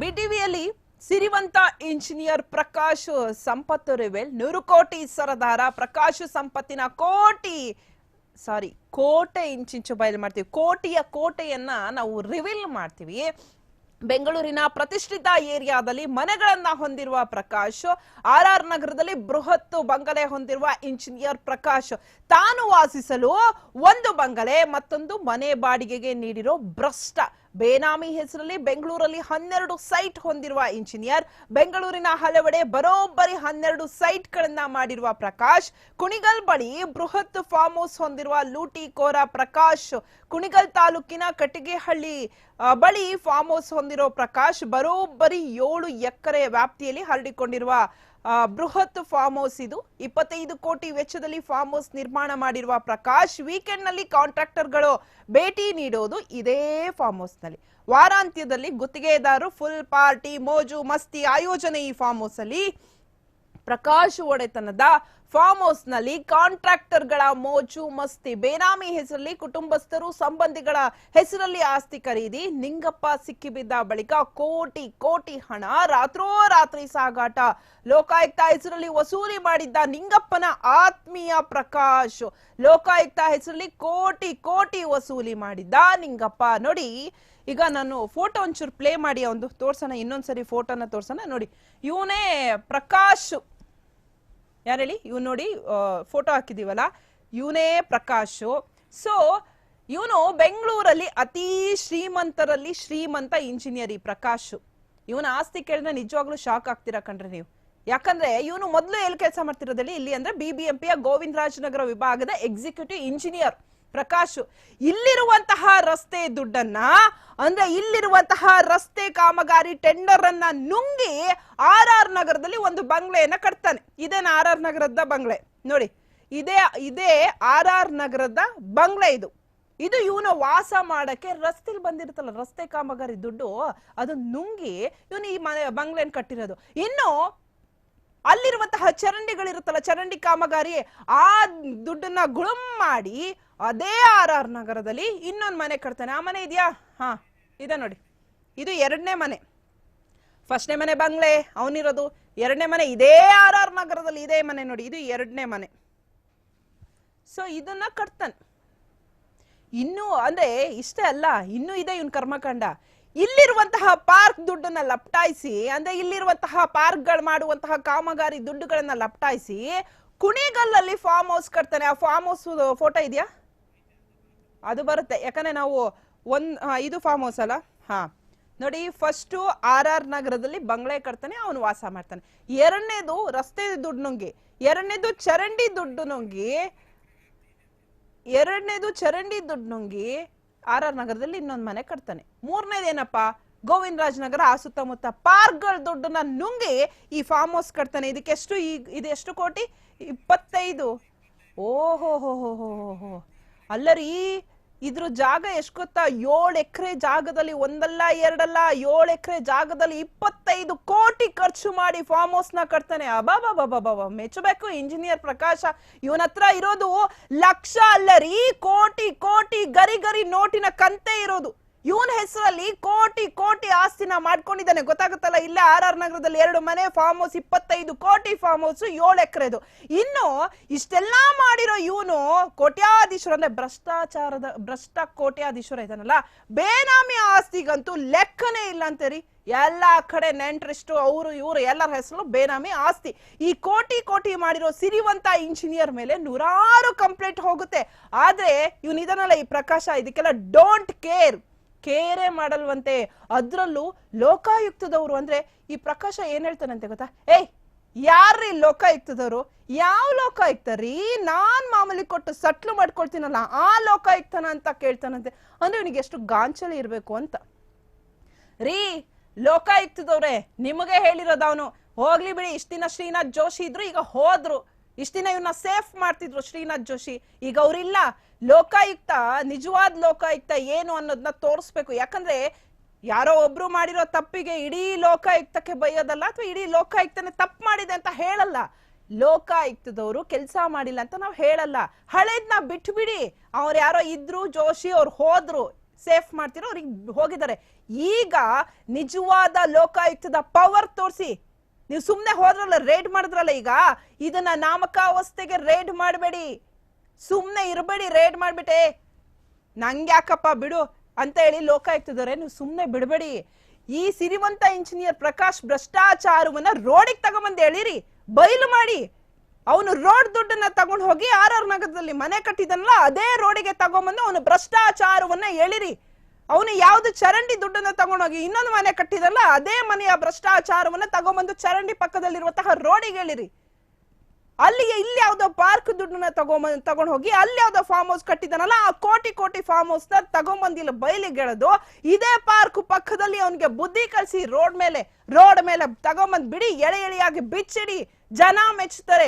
ಬಿಟಿವಿಯಲ್ಲಿ ಸಿರಿವಂತ engineer Prakash ಸಂಪತ್ತು ರಿವೆಲ್. ನೂರು ಕೋಟಿ ಸರದಾರ ಪ್ರಕಾಶ್ ಸಂಪತ್ತಿನ ಕೋಟಿ, ಸಾರಿ, ಕೋಟೆ ಇಂಚಿಂಚು ಬಯಲು ಮಾಡ್ತೀವಿ. ಕೋಟಿಯ ಕೋಟೆಯನ್ನ ನಾವು ರಿವೀಲ್ ಮಾಡ್ತೀವಿ. ಬೆಂಗಳೂರಿನ ಪ್ರತಿಷ್ಠಿತ ಏರಿಯಾದಲ್ಲಿ ಮನೆಗಳನ್ನ ಹೊಂದಿರುವ ಪ್ರಕಾಶ್, ಆರ್ ಆರ್ ನಗರದಲ್ಲಿ ಬೃಹತ್ ಬಂಗಲೆ ಹೊಂದಿರುವ ಇಂಜಿನಿಯರ್ ಪ್ರಕಾಶ್. ತಾನು ವಾಸಿಸಲು ಒಂದು ಬಂಗಲೆ, ಮತ್ತೊಂದು ಮನೆ ಬಾಡಿಗೆಗೆ ನೀಡಿರೋ ಭ್ರಷ್ಟ. ಬೇನಾಮಿ ಹೆಸರಲ್ಲಿ ಬೆಂಗಳೂರಲ್ಲಿ ಹನ್ನೆರಡು ಸೈಟ್ ಹೊಂದಿರುವ ಇಂಜಿನಿಯರ್. ಬೆಂಗಳೂರಿನ ಹಲವೆಡೆ ಬರೋಬ್ಬರಿ ಹನ್ನೆರಡು ಸೈಟ್ ಗಳನ್ನ ಮಾಡಿರುವ ಪ್ರಕಾಶ್. ಕುಣಿಗಲ್ ಬಳಿ ಬೃಹತ್ ಫಾರ್ಮ್ ಹೌಸ್ ಹೊಂದಿರುವ ಲೂಟಿಕೋರ ಪ್ರಕಾಶ್. ಕುಣಿಗಲ್ ತಾಲೂಕಿನ ಕಟ್ಟಿಗೆಹಳ್ಳಿ ಬಳಿ ಫಾರ್ಮ್ ಹೌಸ್ ಹೊಂದಿರೋ ಪ್ರಕಾಶ್ ಬರೋಬ್ಬರಿ ಏಳು ಎಕರೆ ವ್ಯಾಪ್ತಿಯಲ್ಲಿ ಹರಡಿಕೊಂಡಿರುವ ಬೃಹತ್ ಫಾರ್ಮ್ ಹೌಸ್ ಇದು. ಇಪ್ಪತ್ತೈದು ಕೋಟಿ ವೆಚ್ಚದಲ್ಲಿ ಫಾರ್ಮ್ ಹೌಸ್ ನಿರ್ಮಾಣ ಮಾಡಿರುವ ಪ್ರಕಾಶ್ ವೀಕೆಂಡ್ನಲ್ಲಿ ಕಾಂಟ್ರಾಕ್ಟರ್ಗಳು ಭೇಟಿ ನೀಡೋದು ಇದೇ ಫಾರ್ಮ್ ಹೌಸ್ನಲ್ಲಿ. ವಾರಾಂತ್ಯದಲ್ಲಿ ಗುತ್ತಿಗೆದಾರರು ಫುಲ್ ಪಾರ್ಟಿ ಮೋಜು, ಮಸ್ತಿ ಆಯೋಜನೆ ಈ ಫಾರ್ಮ್ ಹೌಸ್ ಅಲ್ಲಿ. ಪ್ರಕಾಶ್ ಒಡೆತನದ ಫಾರ್ಮ್ ಹೌಸ್ನಲ್ಲಿ ಕಾಂಟ್ರಾಕ್ಟರ್ಗಳ ಮೋಜು ಮಸ್ತಿ. ಬೇನಾಮಿ ಹೆಸರಲ್ಲಿ ಕುಟುಂಬಸ್ಥರು, ಸಂಬಂಧಿಗಳ ಹೆಸರಲ್ಲಿ ಆಸ್ತಿ ಖರೀದಿ. ನಿಂಗಪ್ಪ ಸಿಕ್ಕಿಬಿದ್ದ ಬಳಿಕ ಕೋಟಿ ಕೋಟಿ ಹಣ, ರಾತ್ರೋರಾತ್ರಿ ಸಾಗಾಟ. ಲೋಕಾಯುಕ್ತ ಹೆಸರಲ್ಲಿ ವಸೂಲಿ ಮಾಡಿದ್ದ ನಿಂಗಪ್ಪನ ಆತ್ಮೀಯ ಪ್ರಕಾಶ್. ಲೋಕಾಯುಕ್ತ ಹೆಸರಲ್ಲಿ ಕೋಟಿ ಕೋಟಿ ವಸೂಲಿ ಮಾಡಿದ್ದ ನಿಂಗಪ್ಪ. ನೋಡಿ, ಈಗ ನಾನು ಫೋಟೋ ಒಂಚೂರು ಪ್ಲೇ ಮಾಡಿ, ಒಂದು ತೋರ್ಸೋಣ, ಇನ್ನೊಂದ್ಸರಿ ಫೋಟೋನ ತೋರ್ಸೋಣ. ನೋಡಿ, ಇವನೇ ಪ್ರಕಾಶ್. ಯಾರು ಹೇಳಿ ನೋಡಿ ಫೋಟೋ ಹಾಕಿದೀವಲ್ಲ? ಇವನೇ ಪ್ರಕಾಶ್. ಸೊ ಇವನು ಬೆಂಗಳೂರಲ್ಲಿ ಅತಿ ಶ್ರೀಮಂತರಲ್ಲಿ ಶ್ರೀಮಂತ ಇಂಜಿನಿಯರ್ ಈ ಪ್ರಕಾಶ್. ಇವನ ಆಸ್ತಿ ಕೇಳಿದ್ರೆ ನಿಜವಾಗ್ಲೂ ಶಾಕ್ ಆಗ್ತೀರಾ ಕಂಡ್ರೆ ನೀವು. ಯಾಕಂದ್ರೆ ಇವನು ಮೊದಲು ಎಲ್ಲಿ ಕೆಲಸ ಮಾಡ್ತಿರೋದಲ್ಲಿ ಇಲ್ಲಿ ಅಂದ್ರೆ ಬಿಬಿಎಂಪಿಯ ಗೋವಿಂದರಾಜನಗರ ವಿಭಾಗದ ಎಕ್ಸಿಕ್ಯೂಟಿವ್ ಇಂಜಿನಿಯರ್ ಪ್ರಕಾಶ್, ಇಲ್ಲಿರುವಂತಹ ರಸ್ತೆ ದುಡ್ಡನ್ನ, ಅಂದ್ರೆ ಇಲ್ಲಿರುವಂತಹ ರಸ್ತೆ ಕಾಮಗಾರಿ ಟೆಂಡರ್ ಅನ್ನ ನುಂಗಿ ಆರ್ ಆರ್ ನಗರದಲ್ಲಿ ಒಂದು ಬಂಗ್ಲೆಯನ್ನ ಕಟ್ತಾನೆ. ಇದೇನ ಆರ್ ಆರ್ ನಗರದ ಬಂಗ್ಲೆ. ನೋಡಿ, ಇದೇ ಇದೇ ಆರ್ ಆರ್ ನಗರದ ಬಂಗ್ಲೆ ಇದು. ಇದು ಇವನ ವಾಸ ಮಾಡಕ್ಕೆ ರಸ್ತೆಲಿ ಬಂದಿರುತ್ತಲ್ಲ, ರಸ್ತೆ ಕಾಮಗಾರಿ ದುಡ್ಡು, ಅದು ನುಂಗಿ ಇವನು ಈ ಮನೆ, ಬಂಗ್ಲೆನ್ ಕಟ್ಟಿರೋದು. ಇನ್ನು ಅಲ್ಲಿರುವಂತಹ ಚರಂಡಿಗಳಿರುತ್ತಲ್ಲ, ಚರಂಡಿ ಕಾಮಗಾರಿ ಆ ದುಡ್ಡನ್ನ ಗುಳುಂ ಮಾಡಿ ಅದೇ ಆರ್ ಆರ್ ನಗರದಲ್ಲಿ ಇನ್ನೊಂದು ಮನೆ ಕಟ್ತಾನೆ. ಆ ಮನೆ ಇದೆಯಾ? ಹಾ, ಇದೆ ನೋಡಿ. ಇದು ಎರಡನೇ ಮನೆ. ಫಸ್ಟ್ನೇ ಮನೆ ಬಂಗ್ಲೆ, ಅವನಿರೋದು. ಎರಡನೇ ಮನೆ ಇದೇ ಆರ್ ಆರ್ ನಗರದಲ್ಲಿ ಇದೇ ಮನೆ ನೋಡಿ, ಇದು ಎರಡನೇ ಮನೆ. ಸೊ ಇದನ್ನ ಕಟ್ತಾನೆ. ಇನ್ನು ಅಂದ್ರೆ ಇಷ್ಟೇ ಅಲ್ಲ, ಇನ್ನೂ ಇದೆ ಇವನ್ ಕರ್ಮಕಾಂಡ. ಇಲ್ಲಿರುವಂತಹ ಪಾರ್ಕ್ ದುಡ್ಡನ್ನ ಲಪ್ಟಾಯಿಸಿ, ಅಂದ್ರೆ ಇಲ್ಲಿರುವಂತಹ ಪಾರ್ಕ್ಗಳು ಮಾಡುವಂತಹ ಕಾಮಗಾರಿ ದುಡ್ಡುಗಳನ್ನ ಲಪ್ಟಾಯಿಸಿ, ಕುಣಿಗಲ್ಲಲ್ಲಿ ಫಾರ್ಮ್ ಹೌಸ್ ಕಟ್ತಾನೆ. ಆ ಫಾರ್ಮ್ ಹೌಸ್ ಫೋಟೋ ಇದೆಯಾ? ಅದು ಬರುತ್ತೆ. ಯಾಕಂದ್ರೆ ನಾವು ಒಂದ್ ಇದು ಫಾರ್ಮ್ ಹೌಸ್ ಅಲ್ಲ? ಹಾ. ನೋಡಿ ಫಸ್ಟು ಆರ್ ಆರ್ ನಗರದಲ್ಲಿ ಬಂಗ್ಲೆ ಕಟ್ತಾನೆ, ಅವನು ವಾಸ ಮಾಡ್ತಾನೆ. ಎರಡನೇದು ರಸ್ತೆ ದುಡ್ಡು ನುಂಗಿ, ಎರಡನೇದು ಚರಂಡಿ ದುಡ್ಡು ನುಂಗಿ, ಎರಡನೇದು ಚರಂಡಿ ದುಡ್ಡು ನುಂಗಿ ಆರ್ ಆರ್ ನಗರದಲ್ಲಿ ಇನ್ನೊಂದು ಮನೆ ಕಟ್ತಾನೆ. ಮೂರನೇದೇನಪ್ಪ ಗೋವಿಂದರಾಜ್ ನಗರ ಆ ಸುತ್ತಮುತ್ತ ಪಾರ್ಕ್ಗಳ ದುಡ್ಡನ್ನ ನುಂಗಿ ಈ ಫಾರ್ಮ್ ಹೌಸ್ ಕಟ್ತಾನೆ. ಇದಕ್ಕೆ ಎಷ್ಟು ಈಗ ಇದು ಎಷ್ಟು ಕೋಟಿ? ಇಪ್ಪತ್ತೈದು. ಓಹೋ ಹೋ ಹೋ ಹೋ ಹೋ ಅಲ್ಲರಿ ಇದ್ರ ಜಾಗ ಎಷ್ಟು ಗೊತ್ತಾ ಏಳು ಎಕರೆ ಜಾಗದಲ್ಲಿ ಒಂದಲ್ಲ, ಎರಡಲ್ಲ, ಏಳು ಎಕರೆ ಜಾಗದಲ್ಲಿ ಇಪ್ಪತ್ತೈದು ಕೋಟಿ ಖರ್ಚು ಮಾಡಿ ಫಾರ್ಮ್ ಹೌಸ್ನ ಕಟ್ತಾನೆ. ಅಬಾಬಾಬಾಬಾಬಾ ಮೆಚ್ಚಬೇಕು ಇಂಜಿನಿಯರ್ ಪ್ರಕಾಶ. ಇವನ ಹತ್ರ ಇರೋದು ಲಕ್ಷ ಅಲ್ಲರಿ, ಕೋಟಿ ಕೋಟಿ ಗರಿ ಗರಿ ನೋಟಿನ ಕಂತೆ ಇರೋದು. ಇವನ ಹೆಸರಲ್ಲಿ ಕೋಟಿ ಕೋಟಿ ಆಸ್ತಿನ ಮಾಡ್ಕೊಂಡಿದ್ದಾನೆ. ಗೊತ್ತಾಗುತ್ತಲ್ಲ, ಇಲ್ಲ ಆರ್ ಆರ್ ನಗರದಲ್ಲಿ ಎರಡು ಮನೆ ಫಾರ್ಮ್ ಹೌಸ್ ಇಪ್ಪತ್ತೈದು ಕೋಟಿ ಫಾರ್ಮ್ ಹೌಸ್ ಏಳು ಎಕರೆದು. ಇನ್ನು ಇಷ್ಟೆಲ್ಲಾ ಮಾಡಿರೋ ಇವನು ಕೋಟ್ಯಾಧೀಶ್ವರ ಅಂದ್ರೆ ಭ್ರಷ್ಟಾಚಾರದ, ಭ್ರಷ್ಟ ಕೋಟ್ಯಾಧೀಶ್ವರ ಇದಾನಲ್ಲ ಬೇನಾಮಿ ಆಸ್ತಿಗಂತೂ ಲೆಕ್ಕನೇ ಇಲ್ಲ ಅಂತೀರಿ. ಎಲ್ಲ ಕಡೆ ನೆಂಟ್ರಿಸ್ಟು, ಅವರು, ಇವರು ಎಲ್ಲರ ಹೆಸರು ಬೇನಾಮಿ ಆಸ್ತಿ. ಈ ಕೋಟಿ ಕೋಟಿ ಮಾಡಿರೋ ಸಿರಿವಂತ ಇಂಜಿನಿಯರ್ ಮೇಲೆ ನೂರಾರು ಕಂಪ್ಲೇಂಟ್ ಹೋಗುತ್ತೆ. ಆದ್ರೆ ಇವನಿದನಲ್ಲ ಈ ಪ್ರಕಾಶ, ಇದಕ್ಕೆಲ್ಲ ಡೋಂಟ್ ಕೇರ್ ಕೇರೆ ಮಾಡಲ್ವಂತೆ. ಅದ್ರಲ್ಲೂ ಲೋಕಾಯುಕ್ತದವರು ಅಂದ್ರೆ ಈ ಪ್ರಕಾಶ ಏನ್ ಹೇಳ್ತಾನಂತೆ ಗೊತ್ತಾ? ಏಯ್, ಯಾರ್ರೀ ಲೋಕಾಯುಕ್ತದವರು? ಯಾವ ಲೋಕಾಯುಕ್ತ ರೀ ನಾನ್ ಮಾಮೂಲಿ ಕೊಟ್ಟು ಸಟ್ಲು ಮಾಡ್ಕೊಳ್ತೀನಲ್ಲ, ಆ ಲೋಕಾಯುಕ್ತನ ಅಂತ ಕೇಳ್ತಾನಂತೆ. ಅಂದ್ರೆ ಇವನಿಗೆ ಎಷ್ಟು ಗಾಂಚಲಿ ಇರ್ಬೇಕು ಅಂತ. ರೀ, ಲೋಕಾಯುಕ್ತದವ್ರೆ, ನಿಮಗೆ ಹೇಳಿರೋದು ಅವನು. ಹೋಗ್ಲಿ ಬಿಡಿ, ಇಷ್ಟ ದಿನ ಶ್ರೀನಾಥ್ ಜೋಶಿ ಇದ್ರು ಈಗ ಹೋದ್ರು. ಇಷ್ಟ ದಿನ ಇವನ್ನ ಸೇಫ್ ಮಾಡ್ತಿದ್ರು ಶ್ರೀನಾಥ್ ಜೋಶಿ. ಈಗ ಅವರಿಲ್ಲ. ಲೋಕಾಯುಕ್ತ, ನಿಜವಾದ ಲೋಕಾಯುಕ್ತ ಏನು ಅನ್ನೋದನ್ನ ತೋರಿಸ್ಬೇಕು. ಯಾಕಂದ್ರೆ ಯಾರೋ ಒಬ್ರು ಮಾಡಿರೋ ತಪ್ಪಿಗೆ ಇಡೀ ಲೋಕಾಯುಕ್ತಕ್ಕೆ ಬೈಯೋದಲ್ಲ ಅಥವಾ ಇಡೀ ಲೋಕಾಯುಕ್ತನೇ ತಪ್ಪು ಮಾಡಿದೆ ಅಂತ ಹೇಳಲ್ಲ. ಲೋಕಾಯುಕ್ತದವರು ಕೆಲಸ ಮಾಡಿಲ್ಲ ಅಂತ ನಾವು ಹೇಳಲ್ಲ. ಹಳೇದ್ನ ಬಿಟ್ಬಿಡಿ. ಅವ್ರು ಯಾರೋ ಇದ್ರು, ಜೋಶಿ ಅವ್ರು ಹೋದ್ರು ಸೇಫ್ ಮಾಡ್ತಿರೋ ಅವ್ರಿಗೆ ಹೋಗಿದ್ದಾರೆ. ಈಗ ನಿಜವಾದ ಲೋಕಾಯುಕ್ತದ ಪವರ್ ತೋರಿಸಿ. ನೀವು ಸುಮ್ಮನೆ ಹೋದ್ರಲ್ಲ ರೇಡ್ ಮಾಡಿದ್ರಲ್ಲ ಈಗ? ಇದನ್ನ ನಾಮಕಾವಸ್ಥೆಗೆ ರೇಡ್ ಮಾಡಬೇಡಿ. ಸುಮ್ಮನೆ ಇರಬೇಡಿ ರೇಡ್ ಮಾಡ್ಬಿಟ್ಟೆ. ನಂಗೆ ಯಾಕಪ್ಪ ಬಿಡು ಅಂತ ಹೇಳಿ ಲೋಕ ಲೋಕಾಯುಕ್ತದವ್ರೆ, ನೀವು ಸುಮ್ಮನೆ ಬಿಡಬೇಡಿ. ಈ ಸಿರಿವಂತ ಇಂಜಿನಿಯರ್ ಪ್ರಕಾಶ್ ಭ್ರಷ್ಟಾಚಾರವನ್ನ ರೋಡಿಗೆ ತಗೊಂಬಂದು ಎಳೀರಿ ಬಯಲು ಮಾಡಿ. ಅವನು ರೋಡ್ ದುಡ್ಡನ್ನ ತಗೊಂಡು ಹೋಗಿ ಆರ್ ಆರ್ ನಗರದಲ್ಲಿ ಮನೆ ಕಟ್ಟಿದನಲ್ಲ, ಅದೇ ರೋಡಿಗೆ ತಗೊಂಬಂದು ಅವನು ಭ್ರಷ್ಟಾಚಾರವನ್ನ ಎಳಿರಿ ಅವನು ಯಾವ್ದು ಚರಂಡಿ ದುಡ್ಡನ್ನ ತಗೊಂಡೋಗಿ ಇನ್ನೊಂದು ಮನೆ ಕಟ್ಟಿದಲ್ಲ, ಅದೇ ಮನೆಯ ಭ್ರಷ್ಟಾಚಾರವನ್ನ ತಗೊಂಬಂದು ಚರಂಡಿ ಪಕ್ಕದಲ್ಲಿರುವಂತಹ ರೋಡಿಗೆ ಹೇಳಿರಿ. ಅಲ್ಲಿ ಇಲ್ಲಿ ಯಾವ್ದೋ ಪಾರ್ಕ್ ದುಡ್ಡನ್ನ ತಗೊಂಬಂದ್ ತಗೊಂಡ್ ಹೋಗಿ ಅಲ್ಲಿ ಯಾವ್ದೋ ಫಾರ್ಮ್ ಹೌಸ್ ಕಟ್ಟಿದಾನಲ್ಲ, ಆ ಕೋಟಿ ಕೋಟಿ ಫಾರ್ಮ್ ಹೌಸ್ನ ತಗೊಂಬಂದಿಲ್ಲ ಬಯಲಿಗೆಳೆದು ಇದೇ ಪಾರ್ಕ್ ಪಕ್ಕದಲ್ಲಿ ಅವನಿಗೆ ಬುದ್ಧಿ ಕಲಿಸಿ ರೋಡ್ ಮೇಲೆ ರೋಡ್ ಮೇಲೆ ತಗೊಂಬಂದ್ ಬಿಡಿ, ಎಳೆ ಎಳೆಯಾಗಿ ಬಿಚ್ಚಿಡಿ, ಜನ ಮೆಚ್ಚುತ್ತಾರೆ